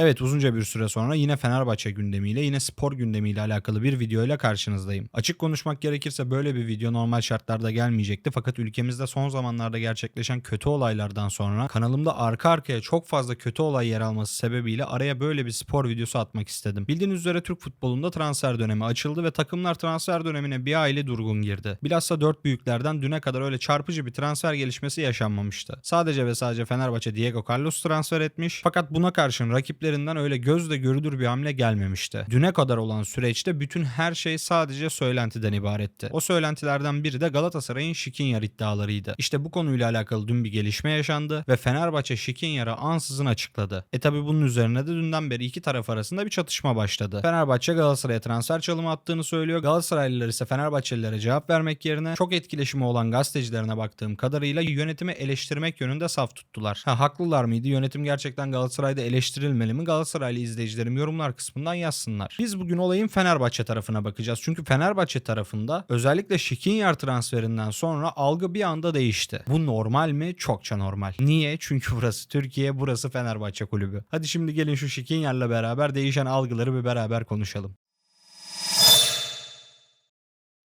Evet uzunca bir süre sonra yine Fenerbahçe gündemiyle yine spor gündemiyle alakalı bir videoyla karşınızdayım. Açık konuşmak gerekirse böyle bir video normal şartlarda gelmeyecekti fakat ülkemizde son zamanlarda gerçekleşen kötü olaylardan sonra kanalımda arka arkaya çok fazla kötü olay yer alması sebebiyle araya böyle bir spor videosu atmak istedim. Bildiğiniz üzere Türk futbolunda transfer dönemi açıldı ve takımlar transfer dönemine bir aile durgun girdi. Bilhassa dört büyüklerden düne kadar öyle çarpıcı bir transfer gelişmesi yaşanmamıştı. Sadece ve sadece Fenerbahçe Diego Carlos transfer etmiş fakat buna karşın rakiplerinden öyle gözle görülür bir hamle gelmemişti. Düne kadar olan süreçte bütün her şey sadece söylentiden ibaretti. O söylentilerden biri de Galatasaray'ın Şikinyar iddialarıydı. İşte bu konuyla alakalı dün bir gelişme yaşandı ve Fenerbahçe Şikinyar'ı ansızın açıkladı. E tabi bunun üzerine de dünden beri iki taraf arasında bir çatışma başladı. Fenerbahçe Galatasaray'a transfer çalımı attığını söylüyor. Galatasaraylılar ise Fenerbahçelilere cevap vermek yerine çok etkileşimi olan gazetecilerine baktığım kadarıyla yönetimi eleştirmek yönünde saf tuttular. Ha haklılar mıydı? Yönetim gerçekten Galatasaray'da eleştirilmeli mi? Galatasaraylı izleyicilerim yorumlar kısmından yazsınlar. Biz bugün olayın Fenerbahçe tarafına bakacağız. Çünkü Fenerbahçe tarafında özellikle Şikinyar transferinden sonra algı bir anda değişti. Bu normal mi? Çokça normal. Niye? Çünkü burası Türkiye, burası Fenerbahçe kulübü. Hadi şimdi gelin şu Şikinyar'la beraber değişen algıları bir beraber konuşalım.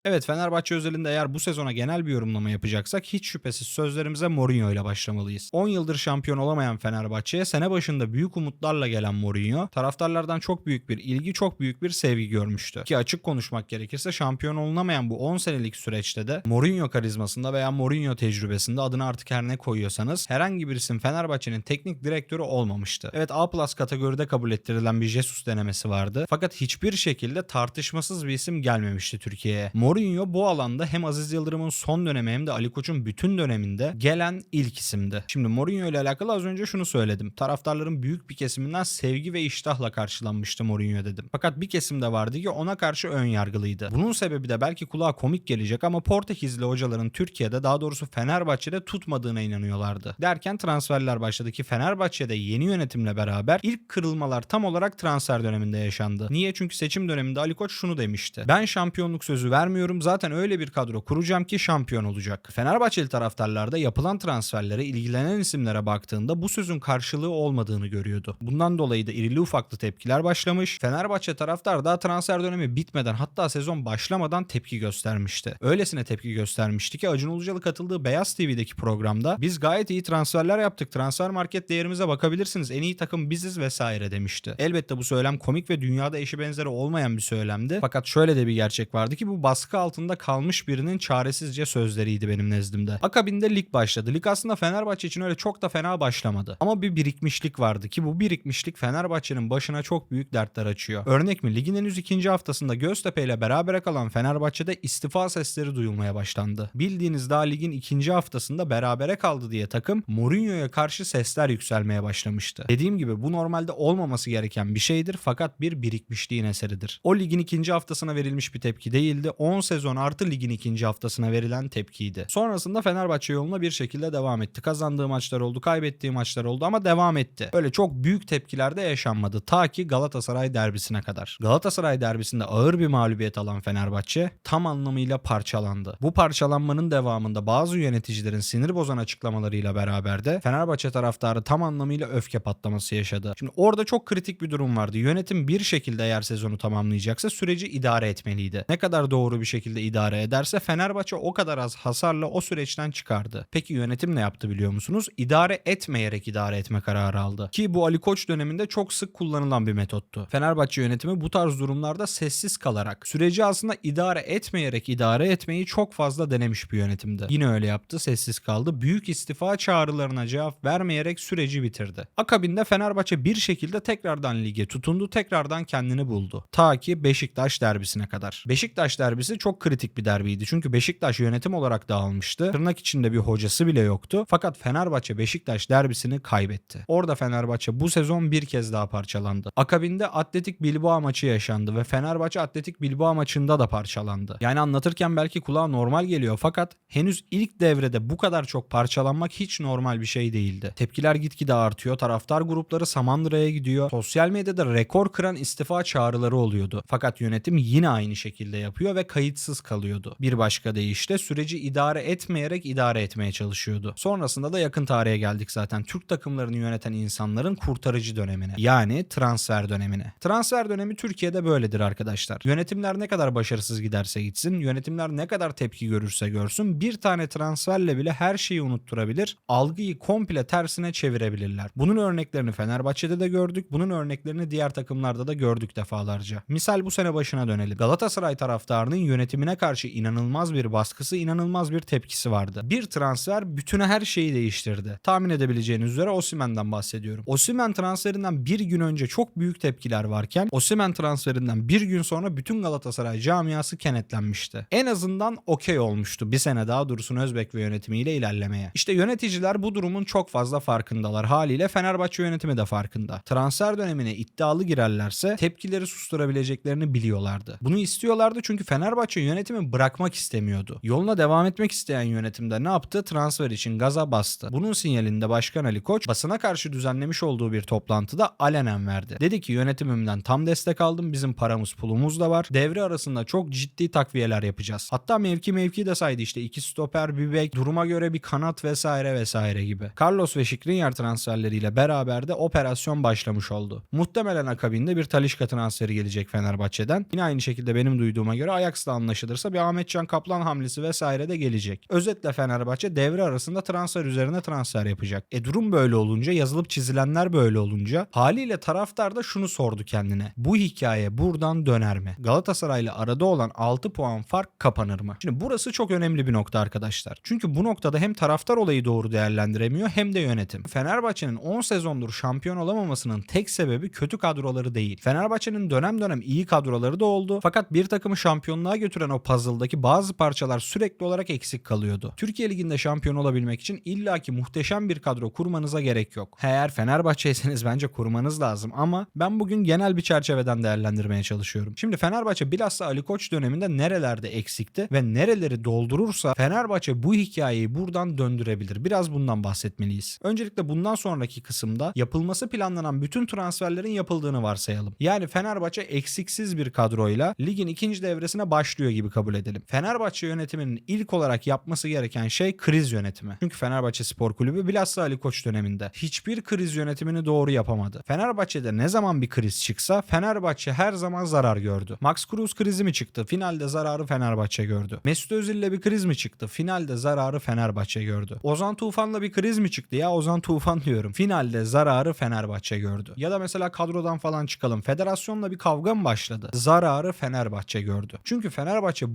Evet Fenerbahçe özelinde eğer bu sezona genel bir yorumlama yapacaksak hiç şüphesiz sözlerimize Mourinho ile başlamalıyız. 10 yıldır şampiyon olamayan Fenerbahçe'ye sene başında büyük umutlarla gelen Mourinho taraftarlardan çok büyük bir ilgi çok büyük bir sevgi görmüştü. Ki açık konuşmak gerekirse şampiyon olunamayan bu 10 senelik süreçte de Mourinho karizmasında veya Mourinho tecrübesinde adını artık her ne koyuyorsanız herhangi bir isim Fenerbahçe'nin teknik direktörü olmamıştı. Evet A kategoride kabul ettirilen bir Jesus denemesi vardı. Fakat hiçbir şekilde tartışmasız bir isim gelmemişti Türkiye'ye. Mourinho bu alanda hem Aziz Yıldırım'ın son dönemi hem de Ali Koç'un bütün döneminde gelen ilk isimdi. Şimdi Mourinho ile alakalı az önce şunu söyledim. Taraftarların büyük bir kesiminden sevgi ve iştahla karşılanmıştı Mourinho dedim. Fakat bir kesim de vardı ki ona karşı ön yargılıydı. Bunun sebebi de belki kulağa komik gelecek ama Portekizli hocaların Türkiye'de daha doğrusu Fenerbahçe'de tutmadığına inanıyorlardı. Derken transferler başladı ki Fenerbahçe'de yeni yönetimle beraber ilk kırılmalar tam olarak transfer döneminde yaşandı. Niye? Çünkü seçim döneminde Ali Koç şunu demişti. Ben şampiyonluk sözü vermiyorum zaten öyle bir kadro kuracağım ki şampiyon olacak. Fenerbahçeli taraftarlar da yapılan transferlere ilgilenen isimlere baktığında bu sözün karşılığı olmadığını görüyordu. Bundan dolayı da irili ufaklı tepkiler başlamış. Fenerbahçe taraftar daha transfer dönemi bitmeden hatta sezon başlamadan tepki göstermişti. Öylesine tepki göstermişti ki Acun Ilıcalı katıldığı Beyaz TV'deki programda biz gayet iyi transferler yaptık. Transfer market değerimize bakabilirsiniz. En iyi takım biziz vesaire demişti. Elbette bu söylem komik ve dünyada eşi benzeri olmayan bir söylemdi. Fakat şöyle de bir gerçek vardı ki bu baskı altında kalmış birinin çaresizce sözleriydi benim nezdimde. Akabinde lig başladı. Lig aslında Fenerbahçe için öyle çok da fena başlamadı. Ama bir birikmişlik vardı ki bu birikmişlik Fenerbahçe'nin başına çok büyük dertler açıyor. Örnek mi? Ligin henüz ikinci haftasında Göztepe ile berabere kalan Fenerbahçe'de istifa sesleri duyulmaya başlandı. Bildiğiniz daha ligin ikinci haftasında berabere kaldı diye takım Mourinho'ya karşı sesler yükselmeye başlamıştı. Dediğim gibi bu normalde olmaması gereken bir şeydir fakat bir birikmişliğin eseridir. O ligin ikinci haftasına verilmiş bir tepki değildi. 10 sezon artı ligin ikinci haftasına verilen tepkiydi. Sonrasında Fenerbahçe yoluna bir şekilde devam etti. Kazandığı maçlar oldu, kaybettiği maçlar oldu ama devam etti. Öyle çok büyük tepkiler de yaşanmadı ta ki Galatasaray derbisine kadar. Galatasaray derbisinde ağır bir mağlubiyet alan Fenerbahçe tam anlamıyla parçalandı. Bu parçalanmanın devamında bazı yöneticilerin sinir bozan açıklamalarıyla beraber de Fenerbahçe taraftarı tam anlamıyla öfke patlaması yaşadı. Şimdi orada çok kritik bir durum vardı. Yönetim bir şekilde eğer sezonu tamamlayacaksa süreci idare etmeliydi. Ne kadar doğru bir şekilde idare ederse Fenerbahçe o kadar az hasarla o süreçten çıkardı. Peki yönetim ne yaptı biliyor musunuz? İdare etmeyerek idare etme kararı aldı. Ki bu Ali Koç döneminde çok sık kullanılan bir metottu. Fenerbahçe yönetimi bu tarz durumlarda sessiz kalarak süreci aslında idare etmeyerek idare etmeyi çok fazla denemiş bir yönetimdi. Yine öyle yaptı, sessiz kaldı. Büyük istifa çağrılarına cevap vermeyerek süreci bitirdi. Akabinde Fenerbahçe bir şekilde tekrardan lige tutundu, tekrardan kendini buldu. Ta ki Beşiktaş derbisine kadar. Beşiktaş derbisi çok kritik bir derbiydi. Çünkü Beşiktaş yönetim olarak dağılmıştı. Tırnak içinde bir hocası bile yoktu. Fakat Fenerbahçe Beşiktaş derbisini kaybetti. Orada Fenerbahçe bu sezon bir kez daha parçalandı. Akabinde Atletik Bilbao maçı yaşandı ve Fenerbahçe Atletik Bilbao maçında da parçalandı. Yani anlatırken belki kulağa normal geliyor fakat henüz ilk devrede bu kadar çok parçalanmak hiç normal bir şey değildi. Tepkiler gitgide artıyor. Taraftar grupları Samandıra'ya gidiyor. Sosyal medyada rekor kıran istifa çağrıları oluyordu. Fakat yönetim yine aynı şekilde yapıyor ve kayıp kayıtsız kalıyordu. Bir başka deyişle süreci idare etmeyerek idare etmeye çalışıyordu. Sonrasında da yakın tarihe geldik zaten. Türk takımlarını yöneten insanların kurtarıcı dönemine. Yani transfer dönemine. Transfer dönemi Türkiye'de böyledir arkadaşlar. Yönetimler ne kadar başarısız giderse gitsin, yönetimler ne kadar tepki görürse görsün bir tane transferle bile her şeyi unutturabilir. Algıyı komple tersine çevirebilirler. Bunun örneklerini Fenerbahçe'de de gördük. Bunun örneklerini diğer takımlarda da gördük defalarca. Misal bu sene başına dönelim. Galatasaray taraftarının yönetimine karşı inanılmaz bir baskısı, inanılmaz bir tepkisi vardı. Bir transfer bütüne her şeyi değiştirdi. Tahmin edebileceğiniz üzere Osimhen'den bahsediyorum. Osimhen transferinden bir gün önce çok büyük tepkiler varken Osimhen transferinden bir gün sonra bütün Galatasaray camiası kenetlenmişti. En azından okey olmuştu bir sene daha Dursun Özbek ve yönetimiyle ilerlemeye. İşte yöneticiler bu durumun çok fazla farkındalar. Haliyle Fenerbahçe yönetimi de farkında. Transfer dönemine iddialı girerlerse tepkileri susturabileceklerini biliyorlardı. Bunu istiyorlardı çünkü Fenerbahçe yönetimi bırakmak istemiyordu. Yoluna devam etmek isteyen yönetimde ne yaptı? Transfer için gaza bastı. Bunun sinyalinde Başkan Ali Koç basına karşı düzenlemiş olduğu bir toplantıda alenen verdi. Dedi ki yönetimimden tam destek aldım. Bizim paramız pulumuz da var. Devre arasında çok ciddi takviyeler yapacağız. Hatta mevki mevki de saydı işte iki stoper, bir bek, duruma göre bir kanat vesaire vesaire gibi. Carlos ve Skriniar transferleriyle beraber de operasyon başlamış oldu. Muhtemelen akabinde bir Talişka transferi gelecek Fenerbahçe'den. Yine aynı şekilde benim duyduğuma göre Ajax'la anlaşılırsa bir Ahmetcan Kaplan hamlesi vesaire de gelecek. Özetle Fenerbahçe devre arasında transfer üzerine transfer yapacak. E durum böyle olunca yazılıp çizilenler böyle olunca haliyle taraftar da şunu sordu kendine. Bu hikaye buradan döner mi? Galatasaray'la arada olan 6 puan fark kapanır mı? Şimdi burası çok önemli bir nokta arkadaşlar. Çünkü bu noktada hem taraftar olayı doğru değerlendiremiyor hem de yönetim. Fenerbahçe'nin 10 sezondur şampiyon olamamasının tek sebebi kötü kadroları değil. Fenerbahçe'nin dönem dönem iyi kadroları da oldu. Fakat bir takımı şampiyonluğa götüren o puzzle'daki bazı parçalar sürekli olarak eksik kalıyordu. Türkiye Ligi'nde şampiyon olabilmek için illaki muhteşem bir kadro kurmanıza gerek yok. Eğer Fenerbahçe'yseniz bence kurmanız lazım ama ben bugün genel bir çerçeveden değerlendirmeye çalışıyorum. Şimdi Fenerbahçe bilhassa Ali Koç döneminde nerelerde eksikti ve nereleri doldurursa Fenerbahçe bu hikayeyi buradan döndürebilir. Biraz bundan bahsetmeliyiz. Öncelikle bundan sonraki kısımda yapılması planlanan bütün transferlerin yapıldığını varsayalım. Yani Fenerbahçe eksiksiz bir kadroyla ligin ikinci devresine başlıyor gibi kabul edelim. Fenerbahçe yönetiminin ilk olarak yapması gereken şey kriz yönetimi. Çünkü Fenerbahçe Spor Kulübü bilhassa Ali Koç döneminde hiçbir kriz yönetimini doğru yapamadı. Fenerbahçe'de ne zaman bir kriz çıksa Fenerbahçe her zaman zarar gördü. Max Cruz krizi mi çıktı? Finalde zararı Fenerbahçe gördü. Mesut Özil'le bir kriz mi çıktı? Finalde zararı Fenerbahçe gördü. Ozan Tufan'la bir kriz mi çıktı? Ya Ozan Tufan diyorum. Finalde zararı Fenerbahçe gördü. Ya da mesela kadrodan falan çıkalım. Federasyonla bir kavga mı başladı? Zararı Fenerbahçe gördü. Çünkü Fenerbahçe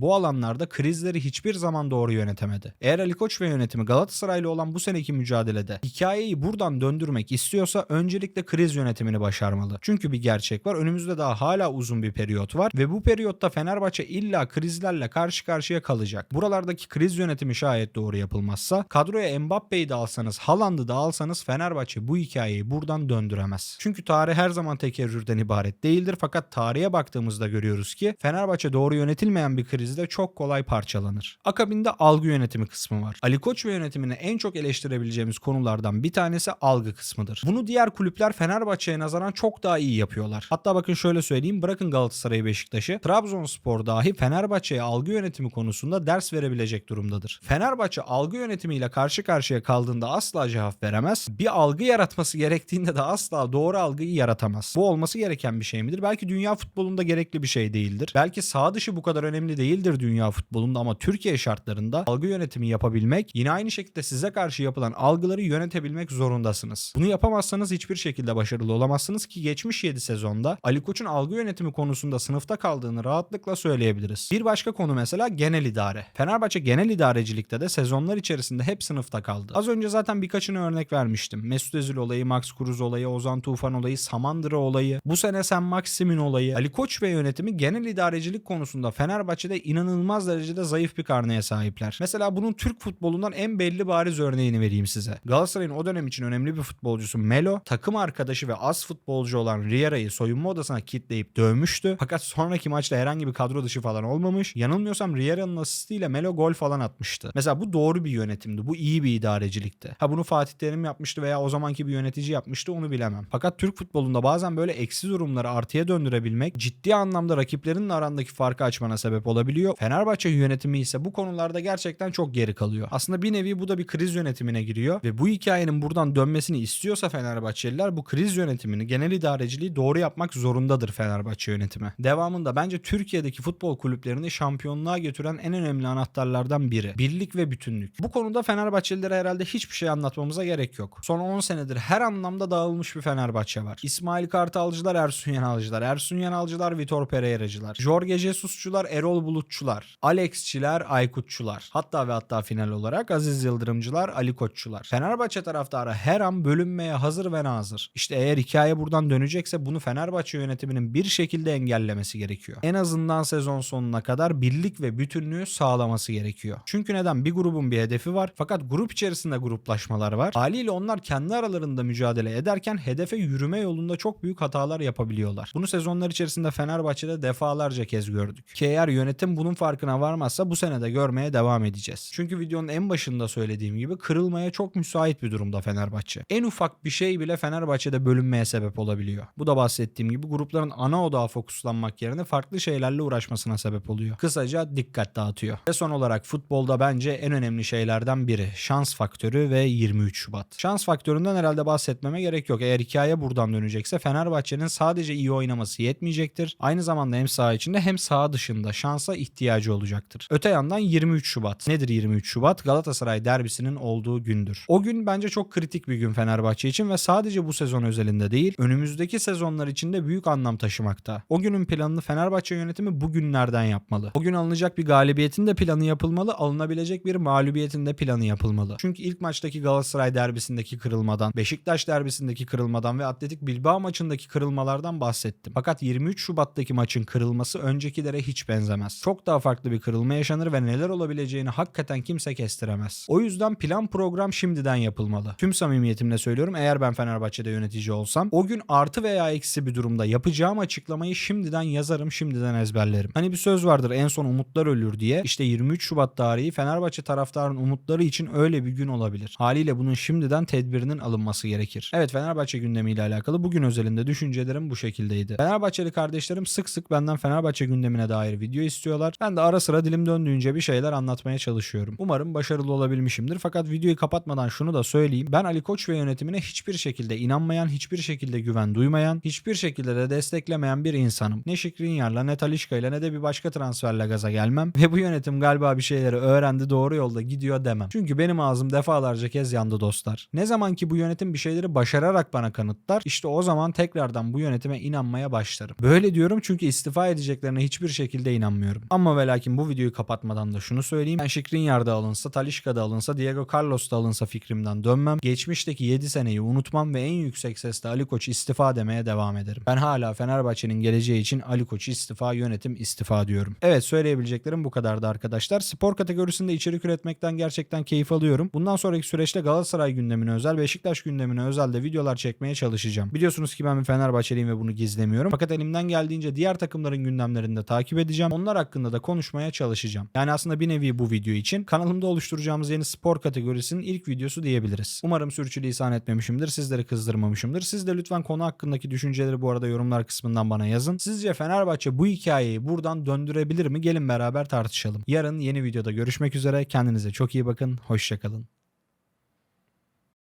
bu alanlarda krizleri hiçbir zaman doğru yönetemedi. Eğer Ali Koç ve yönetimi Galatasaray'la olan bu seneki mücadelede hikayeyi buradan döndürmek istiyorsa öncelikle kriz yönetimini başarmalı. Çünkü bir gerçek var. Önümüzde daha hala uzun bir periyot var ve bu periyotta Fenerbahçe illa krizlerle karşı karşıya kalacak. Buralardaki kriz yönetimi şayet doğru yapılmazsa kadroya Mbappe'yi de alsanız, Haaland'ı da alsanız Fenerbahçe bu hikayeyi buradan döndüremez. Çünkü tarih her zaman tekerrürden ibaret değildir fakat tarihe baktığımızda görüyoruz ki Fenerbahçe doğru yönetilmeyen bir krizde çok kolay parçalanır. Akabinde algı yönetimi kısmı var. Ali Koç ve yönetimini en çok eleştirebileceğimiz konulardan bir tanesi algı kısmıdır. Bunu diğer kulüpler Fenerbahçe'ye nazaran çok daha iyi yapıyorlar. Hatta bakın şöyle söyleyeyim bırakın Galatasaray'ı Beşiktaş'ı Trabzonspor dahi Fenerbahçe'ye algı yönetimi konusunda ders verebilecek durumdadır. Fenerbahçe algı yönetimiyle karşı karşıya kaldığında asla cevap veremez. Bir algı yaratması gerektiğinde de asla doğru algıyı yaratamaz. Bu olması gereken bir şey midir? Belki dünya futbolunda gerekli bir şey değildir. Belki sağ dışı bu kadar önemli değildir dünya futbolunda ama Türkiye şartlarında algı yönetimi yapabilmek yine aynı şekilde size karşı yapılan algıları yönetebilmek zorundasınız. Bunu yapamazsanız hiçbir şekilde başarılı olamazsınız ki geçmiş 7 sezonda Ali Koç'un algı yönetimi konusunda sınıfta kaldığını rahatlıkla söyleyebiliriz. Bir başka konu mesela genel idare. Fenerbahçe genel idarecilikte de sezonlar içerisinde hep sınıfta kaldı. Az önce zaten birkaçını örnek vermiştim. Mesut Özil olayı, Max Cruz olayı, Ozan Tufan olayı, Samandıra olayı, bu sene Sen Maxim'in olayı. Ali Koç ve yönetimi genel idarecilik konusunda Fenerbahçe'de inanılmaz derecede zayıf bir karneye sahipler. Mesela bunun Türk futbolundan en belli bariz örneğini vereyim size. Galatasaray'ın o dönem için önemli bir futbolcusu Melo, takım arkadaşı ve az futbolcu olan Riera'yı soyunma odasına kitleyip dövmüştü. Fakat sonraki maçta herhangi bir kadro dışı falan olmamış. Yanılmıyorsam Riera'nın asistiyle Melo gol falan atmıştı. Mesela bu doğru bir yönetimdi. Bu iyi bir idarecilikti. Ha bunu Fatih Terim yapmıştı veya o zamanki bir yönetici yapmıştı onu bilemem. Fakat Türk futbolunda bazen böyle eksi durumları artıya döndürebilmek ciddi anlamda rakiplerinin arandaki farkı açmana sebep olabiliyor. Fenerbahçe yönetimi ise bu konularda gerçekten çok geri kalıyor. Aslında bir nevi bu da bir kriz yönetimine giriyor ve bu hikayenin buradan dönmesini istiyorsa Fenerbahçeliler bu kriz yönetimini, genel idareciliği doğru yapmak zorundadır Fenerbahçe yönetimi. Devamında bence Türkiye'deki futbol kulüplerini şampiyonluğa götüren en önemli anahtarlardan biri. Birlik ve bütünlük. Bu konuda Fenerbahçelilere herhalde hiçbir şey anlatmamıza gerek yok. Son 10 senedir her anlamda dağılmış bir Fenerbahçe var. İsmail Kartalcılar, Ersun Yanalcılar, Ersun Yanalcılar, Vitor Pereira'cılar, Jorge Jesus'cular, Erol Bulutçular, Alex'çiler, Aykutçular. Hatta ve hatta final olarak Aziz Yıldırımcılar, Ali Koççular. Fenerbahçe taraftarı her an bölünmeye hazır ve nazır. İşte eğer hikaye buradan dönecekse bunu Fenerbahçe yönetiminin bir şekilde engellemesi gerekiyor. En azından sezon sonuna kadar birlik ve bütünlüğü sağlaması gerekiyor. Çünkü neden? Bir grubun bir hedefi var fakat grup içerisinde gruplaşmalar var. Haliyle onlar kendi aralarında mücadele ederken hedefe yürüme yolunda çok büyük hatalar yapabiliyorlar. Bunu sezonlar içerisinde Fenerbahçe'de defalarca kez gördük. Ki eğer yönetim bunun farkına varmazsa bu sene de görmeye devam edeceğiz. Çünkü videonun en başında söylediğim gibi kırılmaya çok müsait bir durumda Fenerbahçe. En ufak bir şey bile Fenerbahçe'de bölünmeye sebep olabiliyor. Bu da bahsettiğim gibi grupların ana odağa fokuslanmak yerine farklı şeylerle uğraşmasına sebep oluyor. Kısaca dikkat dağıtıyor. Ve son olarak futbolda bence en önemli şeylerden biri şans faktörü ve 23 Şubat. Şans faktöründen herhalde bahsetmeme gerek yok. Eğer hikaye buradan dönecekse Fenerbahçe'nin sadece iyi oynaması yetmeyecektir. Aynı zamanda hem saha içinde hem saha dışında şansa ihtiyacı olacaktır. Öte yandan 23 Şubat. Nedir 23 Şubat? Galatasaray derbisinin olduğu gündür. O gün bence çok kritik bir gün Fenerbahçe için ve sadece bu sezon özelinde değil, önümüzdeki sezonlar için de büyük anlam taşımakta. O günün planını Fenerbahçe yönetimi bugünlerden yapmalı. O gün alınacak bir galibiyetin de planı yapılmalı, alınabilecek bir mağlubiyetin de planı yapılmalı. Çünkü ilk maçtaki Galatasaray derbisindeki kırılmadan, Beşiktaş derbisindeki kırılmadan ve Atletik Bilbao maçındaki kırılmalardan bahsettim. Fakat 23 Şubat'taki maçın kırılması öncekilere hiç benzemez. Çok daha farklı bir kırılma yaşanır ve neler olabileceğini hakikaten kimse kestiremez. O yüzden plan program şimdiden yapılmalı. Tüm samimiyetimle söylüyorum eğer ben Fenerbahçe'de yönetici olsam o gün artı veya eksi bir durumda yapacağım açıklamayı şimdiden yazarım, şimdiden ezberlerim. Hani bir söz vardır en son umutlar ölür diye. İşte 23 Şubat tarihi Fenerbahçe taraftarının umutları için öyle bir gün olabilir. Haliyle bunun şimdiden tedbirinin alınması gerekir. Evet Fenerbahçe gündemiyle alakalı bugün özelinde düşüncelerim bu şekildeydi. Fenerbahçeli kardeşlerim sık sık benden Fenerbahçe gündemine dair video istiyorlar. Ben de ara sıra dilim döndüğünce bir şeyler anlatmaya çalışıyorum. Umarım başarılı olabilmişimdir. Fakat videoyu kapatmadan şunu da söyleyeyim. Ben Ali Koç ve yönetimine hiçbir şekilde inanmayan, hiçbir şekilde güven duymayan, hiçbir şekilde de desteklemeyen bir insanım. Ne Şikrinyar'la ne Talişka'yla ne de bir başka transferle gaza gelmem. Ve bu yönetim galiba bir şeyleri öğrendi doğru yolda gidiyor demem. Çünkü benim ağzım defalarca kez yandı dostlar. Ne zaman ki bu yönetim bir şeyleri başararak bana kanıtlar işte o zaman tekrardan bu yönetime inanmaya başlarım. Böyle diyorum çünkü istifa edeceklerine hiçbir şekilde inanmıyorum. Ama ve lakin bu videoyu kapatmadan da şunu söyleyeyim. Ben Şikrinyar'da alınsa, Talişka'da alınsa, Diego Carlos'ta alınsa fikrimden dönmem. Geçmişteki 7 seneyi unutmam ve en yüksek sesle Ali Koç istifa demeye devam ederim. Ben hala Fenerbahçe'nin geleceği için Ali Koç istifa, yönetim istifa diyorum. Evet söyleyebileceklerim bu kadardı arkadaşlar. Spor kategorisinde içerik üretmekten gerçekten keyif alıyorum. Bundan sonraki süreçte Galatasaray gündemine özel, Beşiktaş gündemine özel de videolar çekmeye çalışacağım. Biliyorsunuz ki ben bir Fenerbahçeliyim ve bunu gizlemiyorum. Fakat elimden geldiğince diğer takımların gündemlerini de takip edeceğim. Onlar hakkında da konuşmaya çalışacağım. Yani aslında bir nevi bu video için kanalımda oluşturacağımız yeni spor kategorisinin ilk videosu diyebiliriz. Umarım sürçülisan etmemişimdir. Sizleri kızdırmamışımdır. Siz de lütfen konu hakkındaki düşünceleri bu arada yorumlar kısmından bana yazın. Sizce Fenerbahçe bu hikayeyi buradan döndürebilir mi? Gelin beraber tartışalım. Yarın yeni videoda görüşmek üzere. Kendinize çok iyi bakın. Hoşçakalın.